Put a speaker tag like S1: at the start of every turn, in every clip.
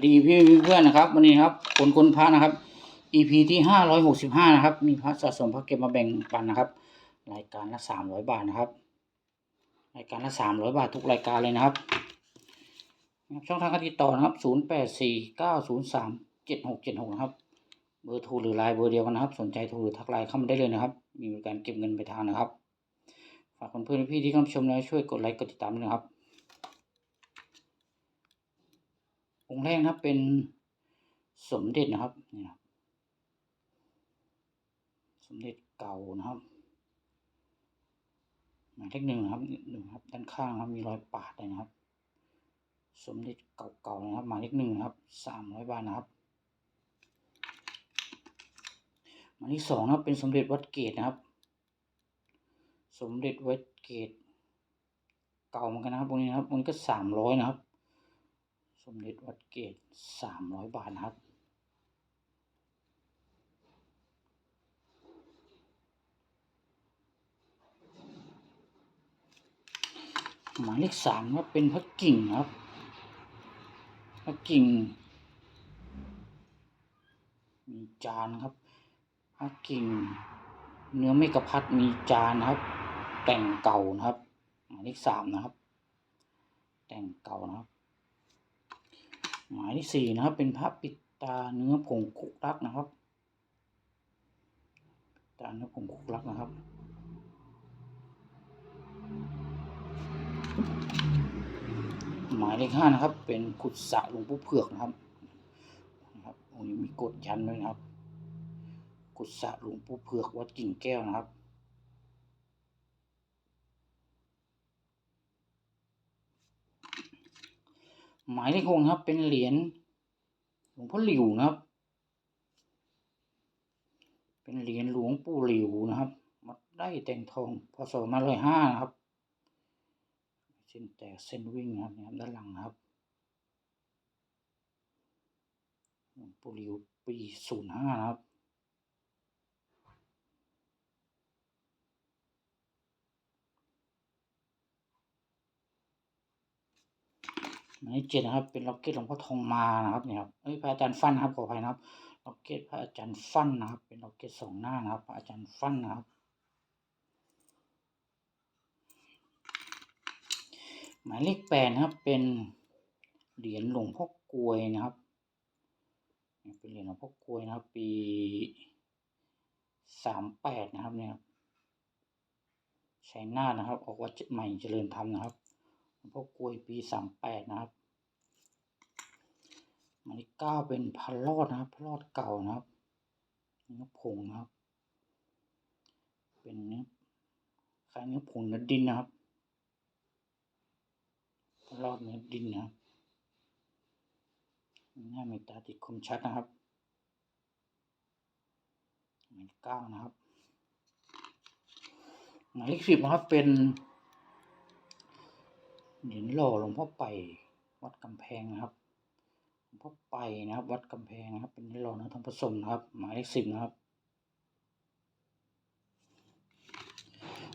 S1: ดีพี่เพื่อนนะครับวันนี้ครับคนคนพระนะครับ EP ที่ห้าร้อยหกสิบห้านะครับ มีพระสะสมพระเก็บมาแบ่งปันนะครับ รายการละสามร้อยบาทนะครับ รายการละสามร้อยบาททุกรายการเลยนะครับ ช่องทางการติดต่อนะครับศูนย์แปดสี่เก้าศูนย์สามเจ็ดหกเจ็ดหกนะครับเบอร์โทรหรือไลน์เบอร์เดียวกันนะครับ สนใจโทรหรือทักไลน์เข้ามาได้เลยนะครับ มีบริการเก็บเงินไปลายทางนะครับฝากเพื่อนๆพี่ที่เข้าชมแล้วช่วยกดไลค์กดติดตามด้วยนะครับ องค์แรกนะครับเป็นสมเด็จนะครับนี่นะครับสมเด็จเก่านะครับหมายเลขหนึ่งนะครับหนึ่งครับด้านข้างครับมีรอยปาดเลยนะครับ สมเด็จเก่าๆนะครับหมายเลขหนึ่งนะครับสามร้อยบาทนะครับหมายเลขสองนะครับเป็นสมเด็จวัดเกตนะครับ สมเด็จวัดเกตเก่าเหมือนกันนะครับตรงนี้นะครับตรงนี้ก็สามร้อยนะครับ สมเด็จวัดเกตสามร้อยบาทนะครับ หมายเลขสามครับเป็นพระกิ่งครับ พระกิ่ง มีจานครับ พระกิ่ง เนื้อเมกะพัดมีจานครับ แต่งเก่านะครับ หมายเลขสามนะครับ แต่งเก่านะครับ หมายที่สี่นะครับ เป็นพระปิดตาเนื้อผงคุกรักนะครับ ตาเนื้อผงคุกรักนะครับหมายเลขห้านะครับ เป็นขุดสะหลวงปู่เผือกนะครับนะครับตรงนี้มีกดยันด้วยนะครับ ขุดสะหลวงปู่เผือกวัดกิ่งแก้วนะครับ หมายเลขหกครับ เป็นเหรียญหลวงพ่อหลิวนะครับ เป็นเหรียญหลวงปู่หลิวนะครับมัดได้แต่งทองพศมาร้อยห้านะครับ เส้นแตกเส้นวิ่งนะครับนะครับด้านหลังนะครับหลวงปู่หลิวปีศูนย์ห้านะครับ หมายเลขเจ็ดนะครับ เป็นล็อกเก็ตหลวงพ่อทองมานะครับเนี่ยครับเอ้ยพระอาจารย์ฟันนะครับขออภัยนะครับล็อกเก็ตพระอาจารย์ฟันนะครับ เป็นล็อกเก็ตสองหน้านะครับพระอาจารย์ฟันนะครับ หมายเลขแปดนะครับเป็นเหรียญหลวงพ่อกลวยนะครับ เป็นเหรียญหลวงพ่อกลวยนะครับ ปีสามแปดนะครับเนี่ยครับชัยนานะครับ ออกวัดใหม่เจริญธรรมนะครับ หลวงพ่อกลวยปีสามแปดนะครับหมายเลขเก้าเป็นพันรอดนะครับพันรอดเก่านะครับเนื้อผงนะครับ เป็นเนื้อคล้ายเนื้อผงเนื้อดินนะครับพันรอดเนื้อดินนะครับหน้ามีตาติดคมชัดนะครับหมายเลขเก้านะครับหมายเลขสิบนะครับเป็น เหรียญหล่อหลวงพ่อไปวัดกำแพงนะครับหลวงพ่อไปนะครับ วัดกำแพงนะครับ เป็นเหรียญหล่อนื้อทองผสมนะครับ หมายเลขสิบนะครับ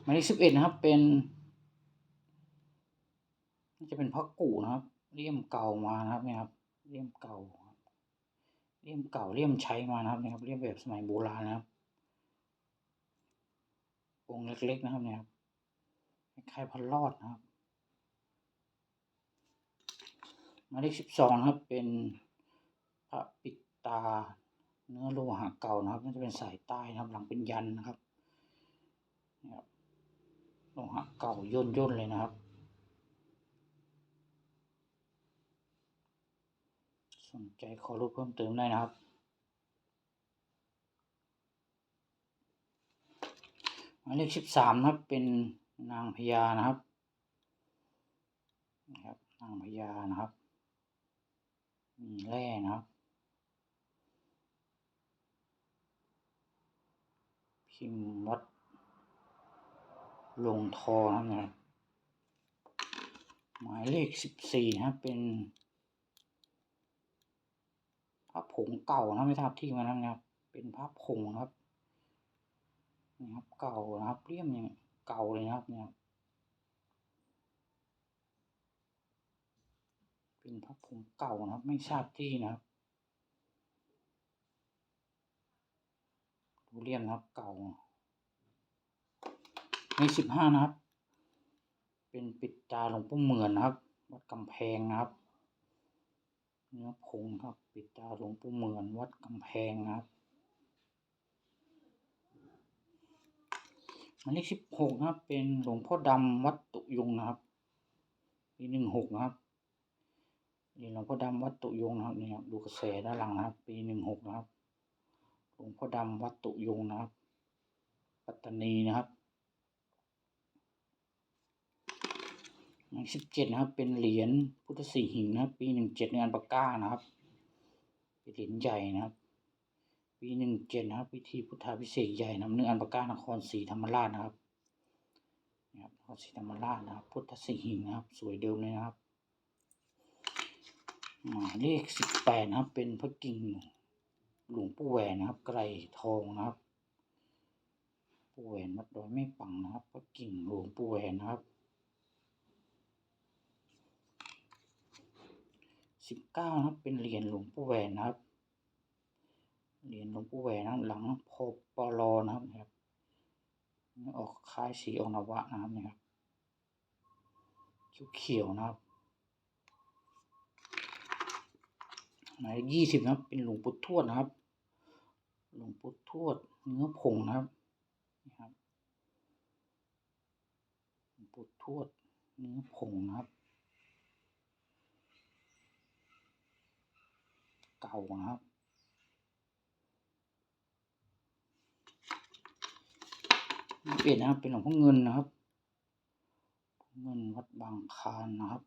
S1: หมายเลขสิบเอ็ดนะครับ เป็นน่าจะเป็นพระกู่นะครับเลี่ยมเก่ามานะครับเนี่ยครับเลี่ยมเก่าเลี่ยมเก่าเลี่ยมใช้มานะครับเนี่ยครับเลี่ยมแบบสมัยโบราณนะครับองค์เล็กๆนะครับเนี่ยครับคล้ายๆพันรอดนะครับ หมายเลขสิบสองนะครับ เป็นพระปิดตา เนื้อโลหะเก่านะครับน่าจะเป็นสายใต้นะครับหลังเป็นยันนะครับนี่ครับโลหะเก่าย่นย่นเลยนะครับ สนใจขอรูปเพิ่มเติมได้นะครับหมายเลขสิบสามนะครับเป็นนางพญานะครับนะครับนางพญานะครับ มีแร่นะครับ พิมพ์วัด ลงทอนะครับ หมายเลขสิบสี่นะครับเป็นพระผงเก่านะไม่ทราบที่มานะครับ เป็นพระผงนะครับนี่ครับ เก่านะครับเลี่ยมอย่างเก่าเลยนะครับเนี่ยครับ เป็นพระผงเก่านะครับ ไม่ทราบที่นะครับดูเรียมนะครับเก่าในสิบห้านะครับ เป็นปิดตาหลวงปู่เหมือนนะครับ วัดกำแพงนะครับ เนื้อผงครับ ปิดตาหลวงปู่เหมือน วัดกำแพงนะครับหมายเลขสิบหกนะครับ เป็นหลวงพ่อดำวัดตุยงนะครับปีหนึ่งหกนะครับ นี่หลวงพ่อดำวัดตุยงนะครับนี่ครับดูกระแสด้านหลังนะครับ ปีหนึ่งหกนะครับหลวงพ่อดำวัดตุยงนะครับ ปัตตานีนะครับหมายสิบเจ็ดนะครับ เป็นเหรียญพุทธสีหิงนะครับ ปีหนึ่งเจ็ดงานปากก้านะครับเป็นเหรียญใหญ่นะครับ ปีหนึ่งเจ็ดนะครับพิธีพุทธาพิเศษใหญ่นะเนื้ออันปากก้านครศรีธรรมราชนะครับนะครับนครศรีธรรมราชนะครับ พุทธสีหิงนะครับ สวยเดิมเลยนะครับ หมายเลขสิบแปดนะครับ เป็นพระกิ่งหลวงปู่แหวนนะครับ ไกรทองนะครับปู่แหวนวัดดอยแม่ปังนะครับพระกิ่งหลวงปู่แหวนนะครับสิบเก้านะครับ เป็นเหรียญหลวงปู่แหวนนะครับเหรียญหลวงปู่แหวนนะครับหลังพอปลอนะครับนะครับออกคล้ายสีออกนวะนะครับนะครับเขียวๆนะครับ หมายยี่สิบนะครับ เป็นหลวงปู่ทวดนะครับ หลวงปู่ทวดเนื้อผงนะครับนะครับหลวงปู่ทวดเนื้อผงนะครับ เก่านะครับเปลี่ยนนะครับเป็นหลวงพ่อเงินนะครับ เงินวัดบางคานนะครับ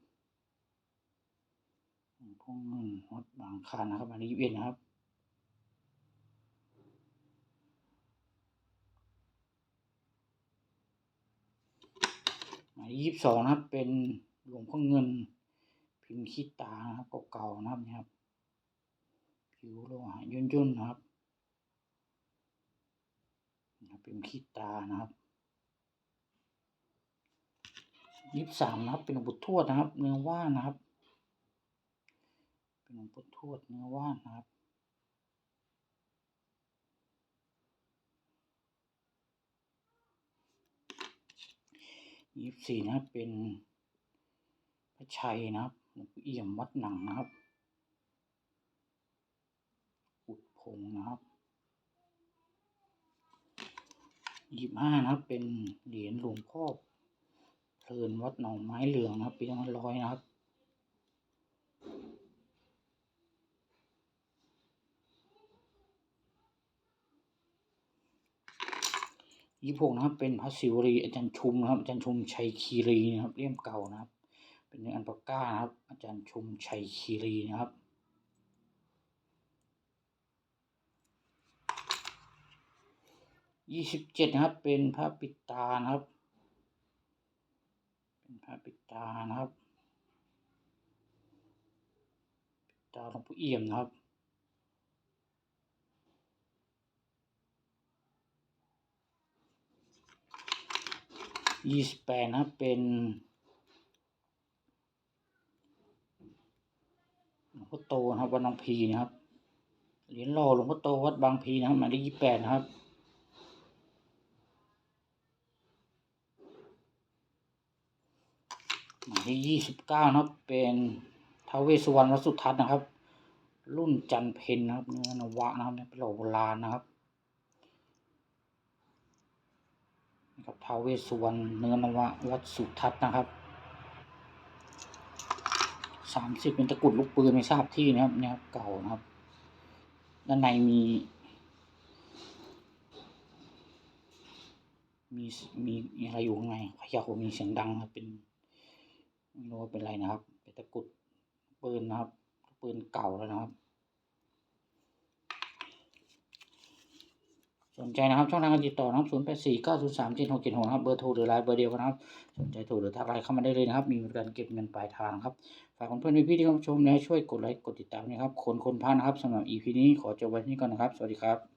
S1: หลวงพ่อเงินวัดบางคานนะครับ อันนี้เวียนนะครับหมายยี่สิบสองนะครับ เป็นหลวงพ่อเงิน พิมพ์ขี้ตานะครับเก่าๆนะครับนะครับ ผิวโลหะย่นๆนะครับนะครับเป็นขี้ตานะครับยี่สิบสามนะครับ เป็นหลวงปู่ทวดนะครับ เนื้อว่านะครับ หลวงปู่ทวดเนื้อว่านครับ ยี่สี่นะครับเป็นพระชัยนะครับหลวงปู่เอี่ยมวัดหนังนะครับ อุดพงนะครับยี่ห้านะครับ เป็นเหรียญหลวงพ่อเพลินวัดหนองไม้เหลืองนะครับ ปีสองพันร้อยนะครับ ยี่หกนะครับ เป็นพระศิวรีอาจารย์ชุมนะครับ อาจารย์ชุมชัยคีรีนะครับเลี่ยมเก่านะครับ เป็นเนื้ออันปากก้านะครับ อาจารย์ชุมชัยคีรีนะครับยี่สิบเจ็ดนะครับ เป็นพระปิตานะครับ เป็นพระปิตานะครับปิตาหลวงปู่เอี่ยมนะครับ ยี่สิบแปดนะครับเป็นหลวงพ่อโตนะครับวัดบางพีนะครับเหรียญหล่อหลวงพ่อโตวัดบางพีนะครับหมายเลขยี่สิบแปดนะครับหมายเลขยี่สิบเก้านะครับเป็นท้าวเวสสุวรรณวัดสุทัศน์นะครับ รุ่นจันเพนนะครับเนื้อนวะนะครับเป็นโหลโบราณนะครับ นะครับท้าเวสสุวรรณเนื้อนวะวัดสุทัศน์นะครับสามสิบเป็นตะกุดลูกปืนไม่ทราบที่นะครับเนี่ยเก่านะครับด้านในมี มีมีอะไรอยู่ข้างในขย่ามีเสียงดังครับเป็นไม่รู้ว่าเป็นอะไรนะครับ เป็นตะกุดปืนนะครับปืนเก่าแล้วนะครับ สนใจนะครับ ช่องทางการติดต่อนะครับ0 8 4 9 0 3 7 6 7 6นะครับ เบอร์โทรหรือไลน์เบอร์เดียวกันนะครับ สนใจโทรหรือทักไลน์เข้ามาได้เลยนะครับ มีบริการเก็บเงินปลายทางครับ ฝากเพื่อนๆพี่ๆที่เข้าชมนะช่วยกดไลค์ กดติดตามนะครับ คนคนพานะครับสำหรับ EP นี้ขอจบไว้ที่นี่ก่อนนะครับ สวัสดีครับ